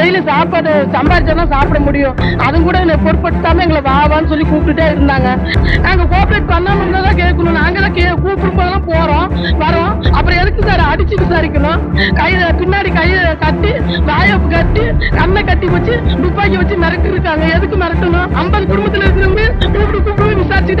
Daily சாப்பாடு சம்பாரிச்சா சாப்பிட முடியும். அதுவும் கூட எங்களை பொருட்படுத்தாம எங்களை வா வான்னு சொல்லி கூப்பிட்டுட்டே இருந்தாங்க. நாங்க கோஆபரேட் பண்ணாம தான் கேட்கணும். நாங்க தான் கே கூப்பிடும் போதெல்லாம் போறோம் வரோம். அப்புறம் எதுக்கு சார் அடிச்சு விசாரிக்கணும்? கையில பின்னாடி கையை கட்டி வாயப்பு கட்டி கண்ணை கட்டி வச்சு துப்பாக்கி வச்சு மிரட்டி இருக்காங்க எதுக்கு மிரட்டணும்? ஐம்பது குடும்பத்துல இருக்கிறவங்க கூப்பிட்டு கூப்பிட்டு விசாரிச்சுட்டு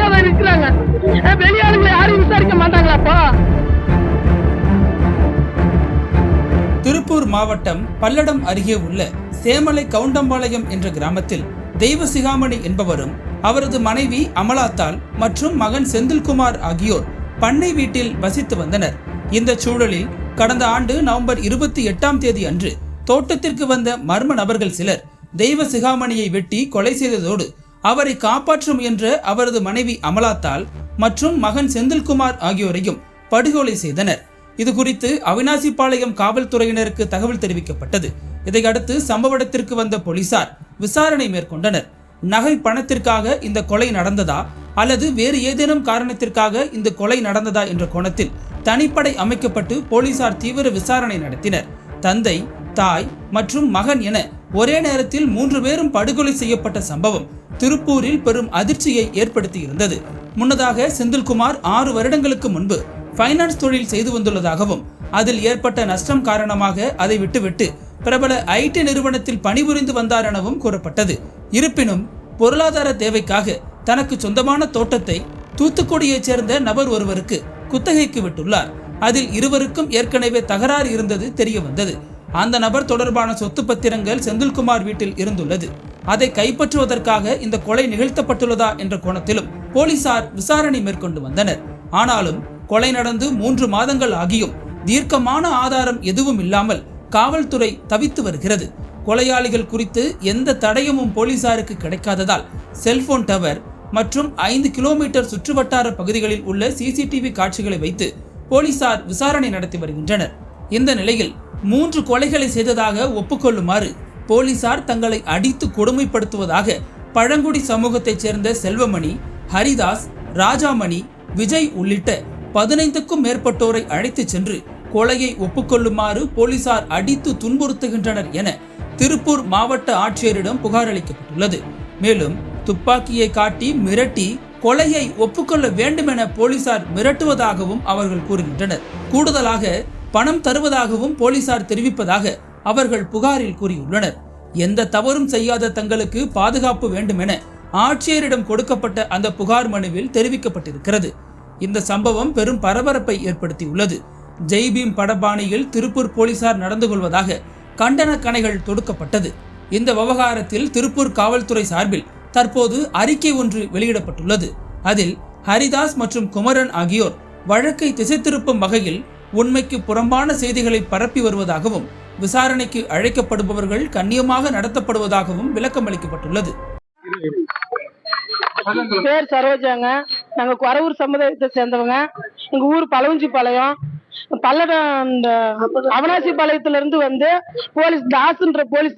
மாவட்டம் பல்லடம் அருகே உள்ள சேமலை கவுண்டம்பாளையம் என்ற கிராமத்தில் தெய்வ சிகாமணி என்பவரும் அவரது மனைவி அமலாத்தாள் மற்றும் மகன் செந்தில்குமார் ஆகியோர் பண்ணை வீட்டில் வசித்து வந்தனர். இந்த சூழலில் கடந்த ஆண்டு நவம்பர் இருபத்தி எட்டாம் தேதி அன்று தோட்டத்திற்கு வந்த மர்ம நபர்கள் சிலர் தெய்வ சிகாமணியை வெட்டி கொலை செய்ததோடு அவரை காப்பாற்ற முயன்ற அவரது மனைவி அமலாத்தாள் மற்றும் மகன் செந்தில்குமார் ஆகியோரையும் படுகொலை செய்தனர். இது குறித்து அவினாசிப்பாளையம் காவல்துறையினருக்கு தகவல் தெரிவிக்கப்பட்டது. இதையடுத்து சம்பவ இடத்திற்கு வந்த போலீசார் விசாரணை மேற்கொண்டனர். நகை பணத்திற்காக இந்த கொலை நடந்ததா அல்லது வேறு ஏதேனும் காரணத்திற்காக இந்த கொலை நடந்ததா என்ற கோணத்தில் தனிப்படை அமைக்கப்பட்டு போலீசார் தீவிர விசாரணை நடத்தினர். தந்தை தாய் மற்றும் மகன் என ஒரே நேரத்தில் மூன்று பேரும் படுகொலை செய்யப்பட்ட சம்பவம் திருப்பூரில் பெரும் அதிர்ச்சியை ஏற்படுத்தியிருந்தது. முன்னதாக செந்தில்குமார் ஆறு வருடங்களுக்கு முன்பு ஃபைனான்ஸ் தொழில் செய்து வந்துள்ளதாகவும் அதில் ஏற்பட்ட நஷ்டம் காரணமாக அதை விட்டுவிட்டு பிரபல ஐடி நிறுவனத்தில் பணிபுரிந்து வந்தார் எனவும் கூறப்பட்டது. இருப்பினும் பொருளாதார தேவைக்காக தனக்கு சொந்தமான தோட்டத்தை தூத்துக்குடியைச் சேர்ந்த நபர் ஒருவருக்கு குத்தகைக்கு விட்டுள்ளார். அதில் இருவருக்கும் ஏற்கனவே தகராறு இருந்தது தெரிய வந்தது அந்த நபர் தொடர்பான சொத்து பத்திரங்கள் செந்தில்குமார் வீட்டில் இருந்துள்ளது. அதை கைப்பற்றுவதற்காக இந்த கொலை நிகழ்த்தப்பட்டுள்ளதா என்ற கோணத்திலும் போலீசார் விசாரணை மேற்கொண்டு வந்தனர். ஆனாலும் கொலை நடந்து மூன்று மாதங்கள் ஆகியும் தீர்க்கமான ஆதாரம் எதுவும் இல்லாமல் காவல்துறை தவித்து வருகிறது. கொலையாளிகள் குறித்து எந்த தடயமும் போலீசாருக்கு கிடைக்காததால் செல்போன் டவர் மற்றும் ஐந்து கிலோமீட்டர் சுற்றுவட்டார பகுதிகளில் உள்ள சிசிடிவி காட்சிகளை வைத்து போலீசார் விசாரணை நடத்தி வருகின்றனர். இந்த நிலையில் மூன்று கொலைகளை செய்ததாக ஒப்புக்கொள்ளுமாறு போலீசார் தங்களை அடித்து கொடுமைப்படுத்துவதாக பழங்குடி சமூகத்தைச் சேர்ந்த செல்வமணி ஹரிதாஸ் ராஜாமணி விஜய் உள்ளிட்ட பதினைந்துக்கும் மேற்பட்டோரை அழைத்துச் சென்று கொலையை ஒப்புக்கொள்ளுமாறு போலீசார் அடித்து துன்புறுத்துகின்றனர் என திருப்பூர் மாவட்ட ஆட்சியரிடம் புகார் அளிக்கப்பட்டுள்ளது மேலும் துப்பாக்கியை காட்டி மிரட்டி கொலையை ஒப்புக்கொள்ள வேண்டும் என போலீசார் மிரட்டுவதாகவும் அவர்கள் கூறுகின்றனர். கூடுதலாக பணம் தருவதாகவும் போலீசார் தெரிவிப்பதாக அவர்கள் புகாரில் கூறியுள்ளனர். எந்த தவறும் செய்யாத தங்களுக்கு பாதுகாப்பு வேண்டும் என ஆட்சியரிடம் கொடுக்கப்பட்ட அந்த புகார் மனுவில் தெரிவிக்கப்பட்டிருக்கிறது. இந்த சம்பவம் பெரும் பரபரப்பை ஏற்படுத்தியுள்ளது. ஜெய்பீம் படபாணியில் திருப்பூர் போலீசார் நடந்து கொள்வதாக கண்டன கணைகள் தொடுக்கப்பட்டது. இந்த விவகாரத்தில் திருப்பூர் காவல்துறை சார்பில் தற்போது அறிக்கை ஒன்று வெளியிடப்பட்டுள்ளது. அதில் ஹரிதாஸ் மற்றும் குமரன் ஆகியோர் வழக்கை திசை திருப்பும் வகையில் உண்மைக்கு புறம்பான செய்திகளை பரப்பி வருவதாகவும் விசாரணைக்கு அழைக்கப்படுபவர்கள் கண்ணியமாக நடத்தப்படுவதாகவும் விளக்கம் அளிக்கப்பட்டுள்ளது பேர் சரோஜாங்க. நாங்க குறவூர் சமுதாயத்தை சேர்ந்தவங்க. எங்க ஊர் பழவஞ்சிப்பாளையம். பல்லடம் இந்த அவனாசி பாளையத்துல இருந்து வந்து போலீஸ் தாஸ்ன்ற போலீஸ்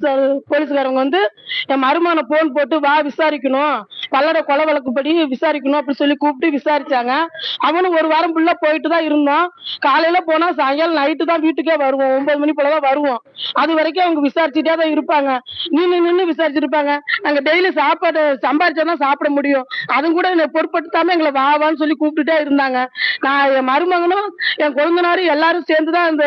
போலீஸ்காரங்க வந்து என் மருமான போன் போட்டு வா விசாரிக்கணும். பல்லட கொலை வழக்குப்படி விசாரிக்கணும் அப்படின்னு சொல்லி கூப்பிட்டு விசாரிச்சாங்க. அவனும் ஒரு வாரம் ஃபுல்லா போயிட்டு தான் இருந்தோம் காலையில போனா சாயங்காலம் நைட்டு தான் வீட்டுக்கே வருவோம். ஒன்பது மணி போல தான் வருவோம். அது வரைக்கும் அவங்க விசாரிச்சுட்டே தான் இருப்பாங்க. நின்று நின்று விசாரிச்சிருப்பாங்க. நாங்க டெய்லி சாப்பாடு சம்பாரிச்சா தான் சாப்பிட முடியும். அதுவும் கூட என்னை பொருட்படுத்தாம எங்களை வா வான்னு சொல்லி கூப்பிட்டுட்டே இருந்தாங்க. நான் என் மருமகனும் என் கொழுந்தனாரும் எல்லாரும் சேர்ந்து தான் அந்த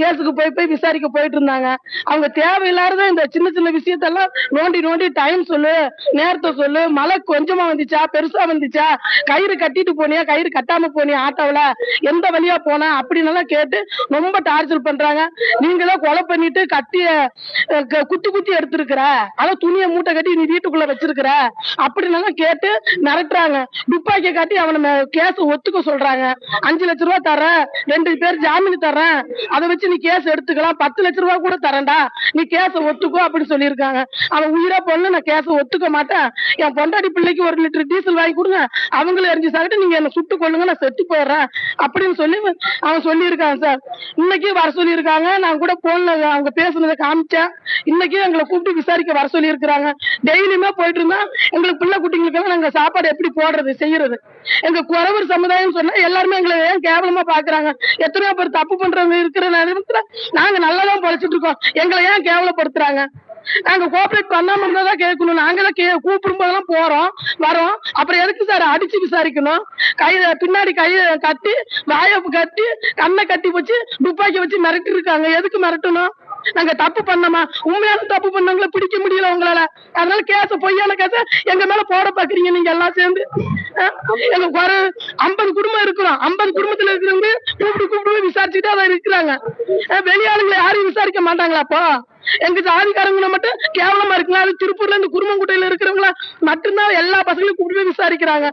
கேஸுக்கு போய் போய் விசாரிக்க போயிட்டு இருந்தாங்க. அவங்க தேவையில்லாத இந்த சின்ன சின்ன விஷயத்தெல்லாம் நோண்டி நோண்டி டைம் சொல்லு நேரத்தை சொல்லு மழை கொஞ்சமா வந்துச்சா? பெருசா வந்துச்சா? கயிறு கட்டிட்டு போனியா? கயிறு கட்டாம போனியா ஆட்டோவில் எந்த வழியா போன? அப்படின்னு கேட்டு ரொம்ப டார்ச்சர் பண்றாங்க. நீங்களே கொலை பண்ணிட்டு கட்டிய குத்தி குத்தி எடுத்திருக்கிற. அதான் துணியை மூட்டை கட்டி நீ வீட்டுக்குள்ள வச்சிருக்கிற. அப்படின்னு கேட்டு மிரட்டுறாங்க. துப்பாக்கியை காட்டி அவனை கேஸ் ஒத்துக்க சொல்றாங்க. அஞ்சு லட்ச ரூபா தரேன் ரெண்டு பேர் ஜாமீன் தரேன் அதை வச்சு நீ கேஸ் எடுத்துக்கலாம். பத்து லட்ச ரூபா கூட தரேன்டா. நீ கேஸ ஒத்துக்கோ அப்படின்னு சொல்லியிருக்காங்க. அவன் உயிரா பொண்ணு நான் கேஸ ஒத்துக்க மாட்டேன். என் பொண்டாடி பிள்ளைக்கு ஒரு லிட்டர் டீசல் வாங்கி கொடுங்க. அவங்கள எரிஞ்சு சாப்பிட்டு நீங்க என்ன சுட்டு கொள்ளுங்க நான் செத்து போயிடுறேன். அப்படின்னு சொல்லி அவன் சொல்லியிருக்காங்க சார். இன்னைக்கு வர சொல்லியிருக்காங்க. நான் கூட போன்ல அவங்க பேசுனதை காமிச்சேன். இன்னைக்கு எங்களை கூப்பிட்டு விசாரிக்க வர சொல்லியிருக்கிறாங்க. டெய்லியுமே போயிட்டு இருந்தா எங்களுக்கு பிள்ளை குட்டிங்களுக்கெல்லாம் நாங்க சாப்பாடு எப்படி போடுறது செய்யறது? எங்க குறவர் சமுதாயம் சொன்னா எல்லாருமே எங்களை ஏன் கேவலமா பாக்குறாங்க? எத்தனையோ பேர் தப்பு பண்றவங்க இருக்கிற நேரத்துல நாங்க நல்லாதான் பொழைச்சிட்டு இருக்கோம். எங்களை ஏன் கேவலப்படுத்துறாங்க? நாங்க கோஆபரேட் பண்ணாம இருந்தா தான் கேட்கணும். நாங்க தான் கே கூப்பிடும் போதெல்லாம் போறோம் வரோம். அப்புறம் எதுக்கு சார் அடிச்சு விசாரிக்கணும்? கை பின்னாடி கையை கட்டி வாயை கட்டி கண்ணை கட்டி வச்சு துப்பாக்கி வச்சு மிரட்டி இருக்காங்க எதுக்கு மிரட்டணும்? நாங்க தப்பு பண்ணோமா? உண்மையான தப்பு பண்ணவங்கள பிடிக்க முடியல உங்களால. அதனால கேச பொய்யான கேச எங்க மேல போட பாக்குறீங்க நீங்க எல்லாம் சேர்ந்து. அஹ், எங்க ஐம்பது குடும்பம் இருக்கிறோம். ஐம்பது குடும்பத்துல இருக்கிறவங்க கூப்பிட்டு கூப்பிட்டு விசாரிச்சுட்டு தான் இருக்கிறாங்க. அஹ், வெளியாளுங்களை யாரையும் விசாரிக்க மாட்டாங்களாப்பா எங்க ஜாதிக்காரங்களை மட்டும் கேவலமா இருக்குங்களா? அது திருப்பூர்ல இருந்து குருமங்குட்டையில இருக்கிறவங்கள மட்டும்தான் எல்லா பசங்களையும் கூப்பிட்டு போய் விசாரிக்கிறாங்க.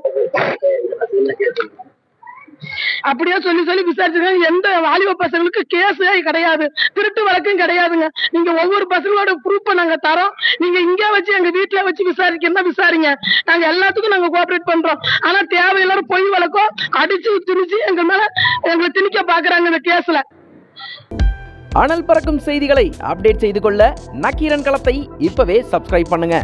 அப்படியே சொல்லி சொல்லி விசாரிச்சிருக்காங்க. எந்த வாலிப பசங்களுக்கு கேஸே கிடையாது. திருட்டு வழக்கும் கிடையாதுங்க. நீங்க ஒவ்வொரு பசங்களோட ப்ரூஃப் நாங்க தரோம். நீங்க இங்க வச்சு எங்க வீட்டுல வச்சு விசாரிக்கிறதா விசாரிங்க. நாங்க எல்லாத்துக்கும் நாங்க கோஆபரேட் பண்றோம். ஆனா தேவையில்லாத பொய் வழக்கம் அடிச்சு திணிச்சு எங்க மேல எங்களை திணிக்க பாக்குறாங்க இந்த கேஸ்ல அனல் பறக்கும் செய்திகளை அப்டேட் செய்து கொள்ள நக்கீரன் களத்தை இப்பவே சப்ஸ்கிரைப் பண்ணுங்க.